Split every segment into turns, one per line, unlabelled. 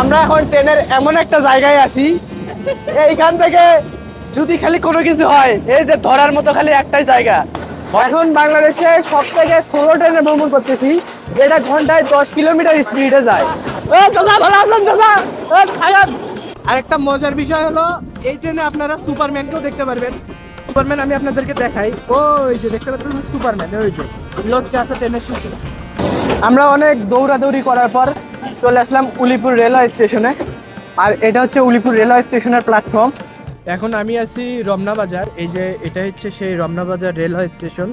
আমরা এখন ট্রেনের এমন একটা জায়গায় আছি এইখান থেকে যদি খালি কোনো কিছু হয় এই যে ধরার মতো খালি একটাই জায়গা। এখন বাংলাদেশে সব থেকে সোলো ট্রেনে ভ্রমণ করতেছি যেটা ঘন্টায় দশ কিলোমিটার স্পিডে যায়। খারাপ। আরেকটা মজার বিষয় হলো এই ট্রেনে আপনারা সুপারম্যানকেও দেখতে পারবেন। সুপারম্যান আমি আপনাদেরকে দেখাই। ওই যে দেখতে পাচ্ছেন সুপারম্যান ওই যে লোককে আছে ট্রেনের সাথে। আমরা অনেক দৌড়াদৌড়ি করার পর চলে আসলাম উলিপুর রেলওয়ে স্টেশনে। আর এটা হচ্ছে উলিপুর রেলওয়ে স্টেশনের প্ল্যাটফর্ম এখন আমি আছি রমনা বাজার। এই যে এটা হচ্ছে সেই রমনা বাজার রেলওয়ে স্টেশন।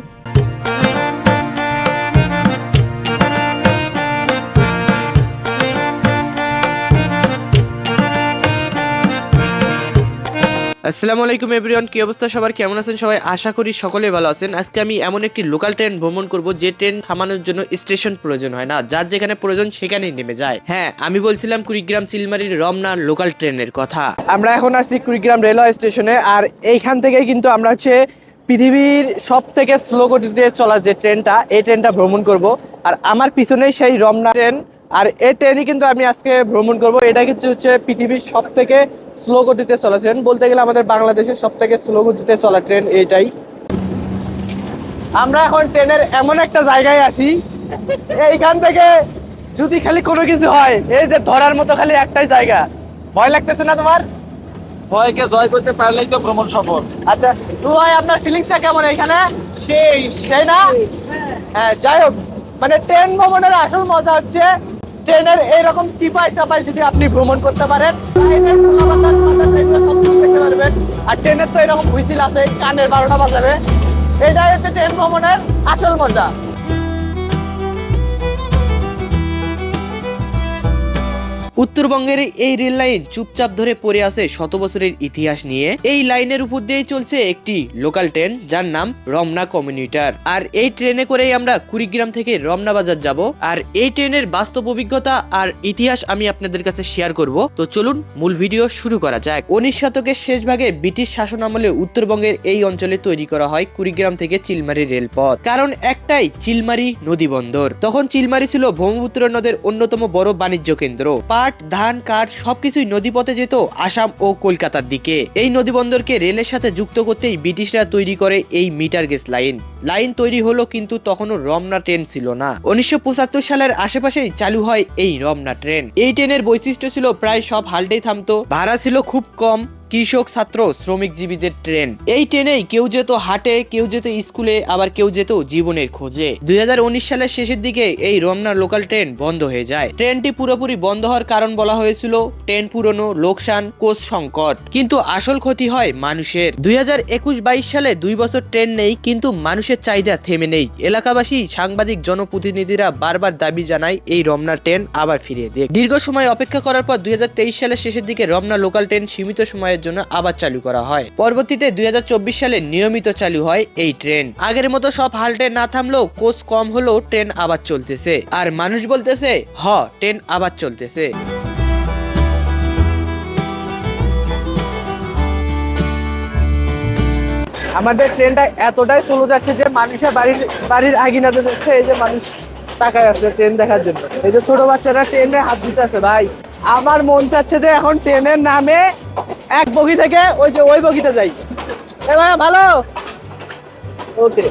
আসসালামু আলাইকুম এভরিওয়ান কি অবস্থা? সবার কেমন আছেন? সবাই আশা করি সকলে ভালো আছেন। আজকে আমি এমন একটি লোকাল ট্রেন ভ্রমণ করব, যে ট্রেন থামানোর জন্য স্টেশন প্রয়োজন হয় না। যার যেখানে প্রয়োজন, সেখানেই নেমে যায়। হ্যাঁ আমি বলছিলাম কুড়িগ্রাম চিলমারির রমনা লোকাল ট্রেনের কথা। আমরা এখন আছি কুড়িগ্রাম রেলওয়ে স্টেশনে আর এইখান থেকে কিন্তু আমরা হচ্ছে পৃথিবীর সব থেকে স্লো গতিতে চলা যে ট্রেনটা এই ট্রেনটা ভ্রমণ করব। আর আমার পিছনেই সেই রমনা ট্রেন আর এই ট্রেনই কিন্তু আমি আজকে ভ্রমণ করব। এটা কিন্তু হচ্ছে পৃথিবীর সব থেকে স্লো গতিতে চলা ট্রেন বলতে গেলে আমাদের বাংলাদেশের সব থেকে স্লো গতিতে চলা ট্রেন এইটাই। আমরা এখন ট্রেনের এমন একটা জায়গায় আছি এইখান থেকে যদি খালি কোনো কিছু হয় এই যে ধরার মতো খালি একটাই জায়গা। ভয় লাগতেছে না তোমার?
ভয়কে জয় করতে পারলেই তো ভ্রমণ সফল।
আচ্ছা ভাই আপনার ফিলিংসটা কেমন এখানে সেই। সেই না? হ্যাঁ যাই হোক মানে ট্রেন ভ্রমণের আসল মজা হচ্ছে ট্রেনের এইরকম চিপায় চাপায় যদি আপনি ভ্রমণ করতে পারেন আর ট্রেনের তো এরকম হুইচিল আছে, কানের বারোটা বাজাবে। এটাই হচ্ছে ট্রেন ভ্রমণের আসল মজা। উত্তরবঙ্গের এই রেল লাইন চুপচাপ ধরে পড়ে আছে শত বছরের ইতিহাস নিয়ে। এই লাইনের উপর দিয়েই চলছে একটি লোকাল ট্রেন, যার নাম রমনা কমিউনিটার। আর এই ট্রেনে করেই আমরা কুড়িগ্রাম থেকে রমনা বাজার যাব। আর এই ট্রেনের বাস্তব অভিজ্ঞতা আর ইতিহাস আমি আপনাদের কাছে শেয়ার করব। তো চলুন মূল ভিডিও শুরু করা যাক। উনিশ শতকের শেষ ভাগে ব্রিটিশ শাসন আমলে উত্তরবঙ্গের এই অঞ্চলে তৈরি করা হয় কুড়িগ্রাম থেকে চিলমারি রেলপথ। কারণ একটাই চিলমারি নদী বন্দর। তখন চিলমারি ছিল ব্রহ্মপুত্র নদের অন্যতম বড় বাণিজ্য কেন্দ্র। পাট ধান, কাঠ সবকিছুই নদীপথে যেত আসাম ও কলকাতার দিকে। এই নদীবন্দরকে রেলের সাথে যুক্ত করতেই ব্রিটিশরা তৈরি করে এই মিটার গেজ লাইন। লাইন তৈরি হলো কিন্তু তখনও রমনা ট্রেন ছিল না। উনিশশো পঁচাত্তর সালের আশেপাশেই চালু হয় এই রমনা ট্রেন। এই ট্রেনের বৈশিষ্ট্য ছিল প্রায় সব হালটেই থামতো। ভাড়া ছিল খুব কম। কৃষক, ছাত্র শ্রমিকজীবীদের ট্রেন। এই ট্রেনেই কেউ যেত হাটে, কেউ যেত স্কুলে, আবার কেউ যেত জীবনের খোঁজে। দুই সালের শেষের দিকে এই রমনা লোকাল ট্রেন বন্ধ হয়ে যায়। ট্রেনটি পুরোপুরি বন্ধ হওয়ার কারণ বলা হয়েছিল ট্রেন পুরনো, লোকসান কোচ সংকট। কিন্তু আসল ক্ষতি হয় মানুষের। দুই হাজার একুশ বাইশ সালে দুই বছর ট্রেন নেই, কিন্তু মানুষের চাহিদা থেমে নেই। এলাকাবাসী, সাংবাদিক, জনপ্রতিনিধিরা বারবার দাবি জানায় এই রমনা ট্রেন আবার ফিরিয়ে দিক। দীর্ঘ সময় অপেক্ষা করার পর দুই হাজার তেইশ সালের শেষের দিকে রমনা লোকাল ট্রেন সীমিত সময়ের জন্য আবার চালু করা হয়। পরবর্তীতে দুই হাজার চব্বিশ সালে নিয়মিত চালু হয় এই ট্রেন। আগের মতো সব হাল্টে না থামলেও কোচ কম হলেও ট্রেন আবার চলতেছে। আর মানুষ বলতেছে, হ, ট্রেন আবার চলতেছে। আমাদের ট্রেনটা এতটাই স্লো যাচ্ছে যে মানুষের বাড়ির বাড়ির আগিনাতে যাচ্ছে, এই যে মানুষ তাকায় আছে ট্রেন দেখার জন্য। এই যে ছোট বাচ্চারা ট্রেনে হাত দিতে আছে ভাই। আমার মন চাচ্ছে যে এখন ট্রেনের নামে এক বগি থেকে ওই যে ওই বগিতে যাই। এ ভাই ভালো? ওকে।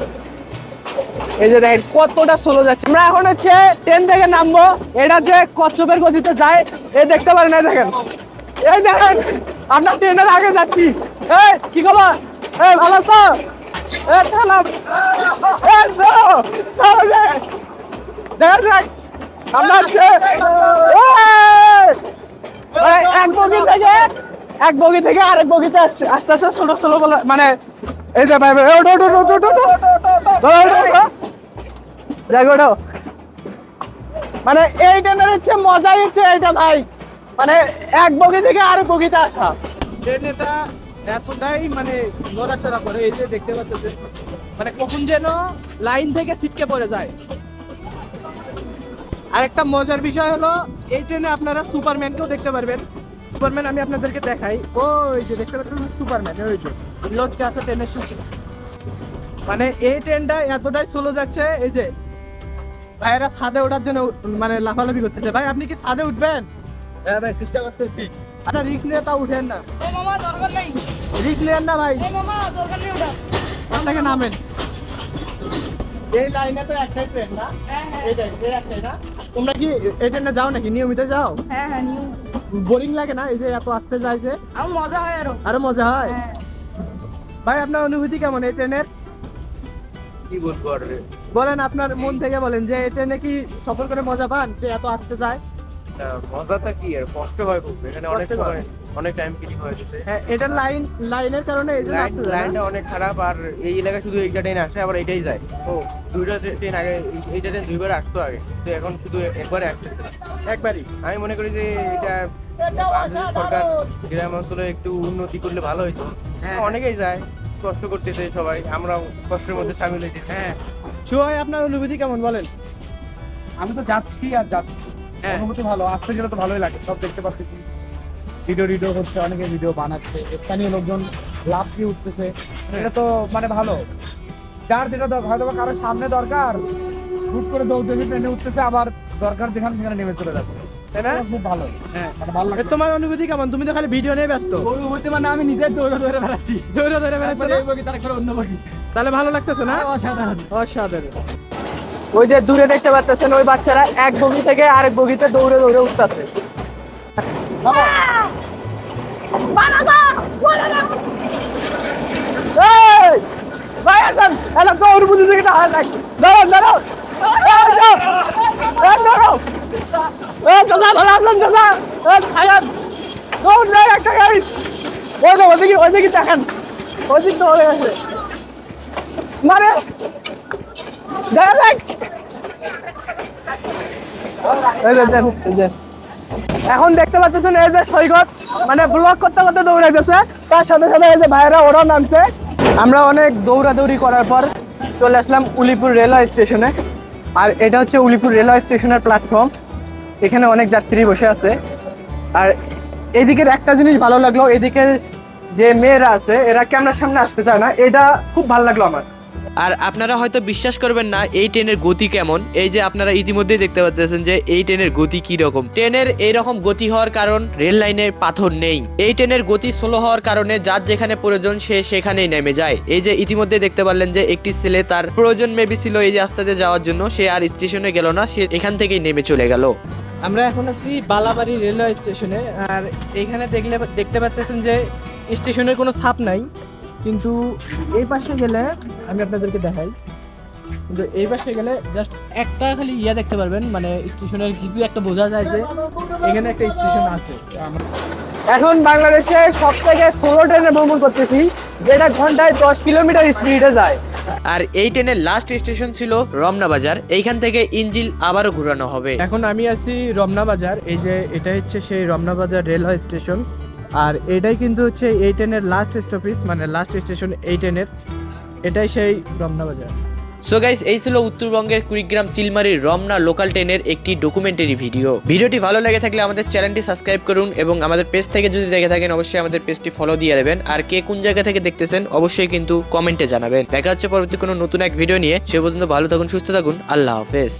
এই যে দেখেন, কতটা স্লো যাচ্ছে। আমরা এখন হচ্ছে ট্রেন থেকে নামবো। এটা যে কচ্ছপের গতিতে যায়, এ দেখতে পারেন, এই দেখেন। এই দেখেন, আমরা ট্রেনের আগে যাচ্ছি। এই, কি খবর? এই, ভালো তো দেখ। আমরা এক বগি থেকে এক বগি থেকে আরেক বগিতে আস- আস্তে আস্তে ছোট ছোট বলে মানে এই যে ভাই ভাই ওটো ওটো ওটো ওটো ওটো। যাই ওটো মানে এই ট্রেনের হচ্ছে মজাই হচ্ছে এইটা ভাই। মানে এক বগি থেকে আরেক বগিতে আসা। ট্রেন এটা এতটাই মানে নড়াচড়া করে, এই যে দেখতে পাচ্ছেন। মানে কখন যেন লাইন থেকে ছিটকে পড়ে যায়। আরেকটা মজার বিষয় হলো, এই ট্রেনে আপনারা সুপারম্যানকেও দেখতে পারবেন। সুপারম্যান আমি আপনাদেরকে দেখাই। ওই যে দেখতে পাচ্ছেন সুপারম্যান ওই যে। লোককে আছে ট্রেনের সাথে। মানে এই ট্রেনটা এতটাই স্লো যাচ্ছে এই যে ভাইয়েরা ছাদে ওঠার জন্য মানে লাফালাফি করতেছে। ভাই আপনি কি ছাদে উঠবেন? হ্যাঁ ভাই চেষ্টা করতেছি। আচ্ছা রিক্স নিয়ে তাও উঠেন না।
এ মামা দরকার নেই।
রিক্স নেন না ভাই।
এ মামা দরকার নেই ওটা।
আপনাকে নামেন। এই লাইনে তো একটাই ট্রেন না?
হ্যাঁ হ্যাঁ।
এই একটাই না? তোমরা কি এই ট্রেনে যাও নাকি? নিয়মিত যাও?
হ্যাঁ হ্যাঁ নিউ
বোরিং লাগে না? এই যে এত আসতে যায় যে?
মজা হয় আরও।
আরও মজা হয়?
হ্যাঁ।
ভাই আপনার অনুভূতি কেমন এই ট্রেনের
কি বলব
বলেন আপনার মন থেকে বলেন যে এই ট্রেনে কি সফর করে মজা পান? যে এত আসতে যায়?
মজাটা কি? আর কষ্ট হয় খুব। এখানে অনেক সময় অনেক টাইম কিটিং হয়ে যেতে।
হ্যাঁ এটার লাইন লাইনের কারণে এই জন্য
লাইনটা অনেক খারাপ আর এই এলাকায় শুধু এইটা ট্রেন আসে আবার এইটাই যায়।
ও।
দুইটা ট্রেন আগে এই- এইটা ট্রেন দুইবার আসতো আগে তো এখন শুধু একবারে আসতেছে
একবারই?
আমি মনে করি যে এটা সরকার গ্রাম অঞ্চলে একটু উন্নতি করলে ভালো হইতো।
হ্যাঁ।
অনেকেই যায় কষ্ট করতেছে সবাই আমরাও কষ্টের মধ্যে সামিল হইতেছি।
হ্যাঁ। সুহাই আপনার অনুভূতি কেমন বলেন?
আমি তো যাচ্ছি আর যাচ্ছি। অনুভূতি ভালো আসতে গেলে তো ভালোই লাগে সব দেখতে পাচ্ছি ভিডিও টিডিও হচ্ছে অনেকে ভিডিও বানাচ্ছে স্থানীয় লোকজন লাভ দিয়ে উঠতেছে। এটা তো মানে ভালো। যার যেটা হয়তো বা কারোর সামনে দরকার হুট করে দৌড়তেছে ট্রেনে উঠতেছে আবার দরকার যেখানে সেখানে নেমে চলে যাচ্ছে।
তাই
খুব ভালো।
হ্যাঁ।
মানে ভালো লাগে।
তোমার অনুভূতি কেমন? তুমি তো খালি ভিডিও নিয়ে ব্যস্ত।
অনুভূতি মানে আমি নিজে দৌড়ে দৌড়ে বেড়াচ্ছি।
দৌড়ে দৌড়ে বেড়াচ্ছ
তারপরে অন্য বগি।
তাহলে ভালো লাগতেছে না?
অসাধারণ।
অসাধারণ। ওই যে দূরে দেখতে পাচ্ছেন ওই বাচ্চারা এক বগি থেকে আরেক বগিতে দৌড়ে দৌড়ে উঠতেছে। ওইদিকে ওইদিকে দেখেন। ওইদিক হয়ে গেছে। মানে এখন দেখতে পাচ্ছেন এই যে সৈকত মানে ব্লক করতে করতে দৌড়াইতেছে তার সাথে সাথে এই যে ওরাও নামছে। আমরা অনেক দৌড়াদৌড়ি করার পর চলে আসলাম উলিপুর রেলওয়ে স্টেশনে। আর এটা হচ্ছে উলিপুর রেলওয়ে স্টেশনের প্ল্যাটফর্ম এখানে অনেক যাত্রী বসে আছে। আর এদিকের একটা জিনিস ভালো লাগল, এদিকের যে মেয়েরা আছে, এরা ক্যামেরার সামনে আসতে চায় না। এটা খুব ভালো লাগল আমার।
আর আপনারা হয়তো বিশ্বাস করবেন না, এই ট্রেনের গতি কেমন? এই যে আপনারা ইতিমধ্যেই দেখতে পাচ্ছেন যে এই ট্রেনের গতি কি রকম। ট্রেনের এইরকম গতি হওয়ার কারণ রেল লাইনের পাথর নেই। এই ট্রেনের গতি স্লো হওয়ার কারণে যার যেখানে প্রয়োজন সে সেখানেই নেমে যায়। এই যে ইতিমধ্যে দেখতে পারলেন যে একটি ছেলে তার প্রয়োজন মেবি ছিল এই যে রাস্তাতে যাওয়ার জন্য, সে আর স্টেশনে গেল না, সে এখান থেকেই নেমে চলে গেল।
আমরা এখন আছি বালাবাড়ি রেলওয়ে স্টেশনে, আর এইখানে দেখলে দেখতে পাচ্ছেন যে স্টেশনের কোনো ছাপ নাই। কিন্তু এই পাশে গেলে আমি আপনাদেরকে দেখাই। কিন্তু এই পাশে গেলে জাস্ট একটা খালি ইয়া দেখতে পারবেন মানে স্টেশনের কিছু একটা বোঝা যায় যে এখানে একটা স্টেশন আছে। এখন বাংলাদেশে সব থেকে সোলো ট্রেনে ভ্রমণ করতেছি যেটা ঘন্টায় দশ কিলোমিটার স্পিডে যায়।
আর এই ট্রেনের লাস্ট স্টেশন ছিল রমনা বাজার এইখান থেকে ইঞ্জিল আবারও ঘুরানো হবে।
এখন আমি আছি রমনা বাজার এই যে এটা হচ্ছে সেই রমনা বাজার রেলওয়ে স্টেশন। আর এটাই কিন্তু হচ্ছে এই ট্রেনের লাস্ট স্টপেজ মানে লাস্ট স্টেশন এই ট্রেনের এটাই সেই রমনা বাজার
সো গাইস এই ছিল উত্তরবঙ্গের কুড়িগ্রাম চিলমারির রমনা লোকাল ট্রেনের একটি ডকুমেন্টারি ভিডিও ভিডিওটি ভালো লেগে থাকলে আমাদের চ্যানেলটি সাবস্ক্রাইব করুন এবং আমাদের পেজ থেকে যদি দেখে থাকেন, অবশ্যই আমাদের পেজটি ফলো দিয়ে দেবেন। আর কে কোন জায়গা থেকে দেখতেছেন, অবশ্যই কিন্তু কমেন্টে জানাবেন। দেখা হচ্ছে পরবর্তী কোনো নতুন এক ভিডিও নিয়ে। সে পর্যন্ত ভালো থাকুন, সুস্থ থাকুন। আল্লাহ হাফেজ।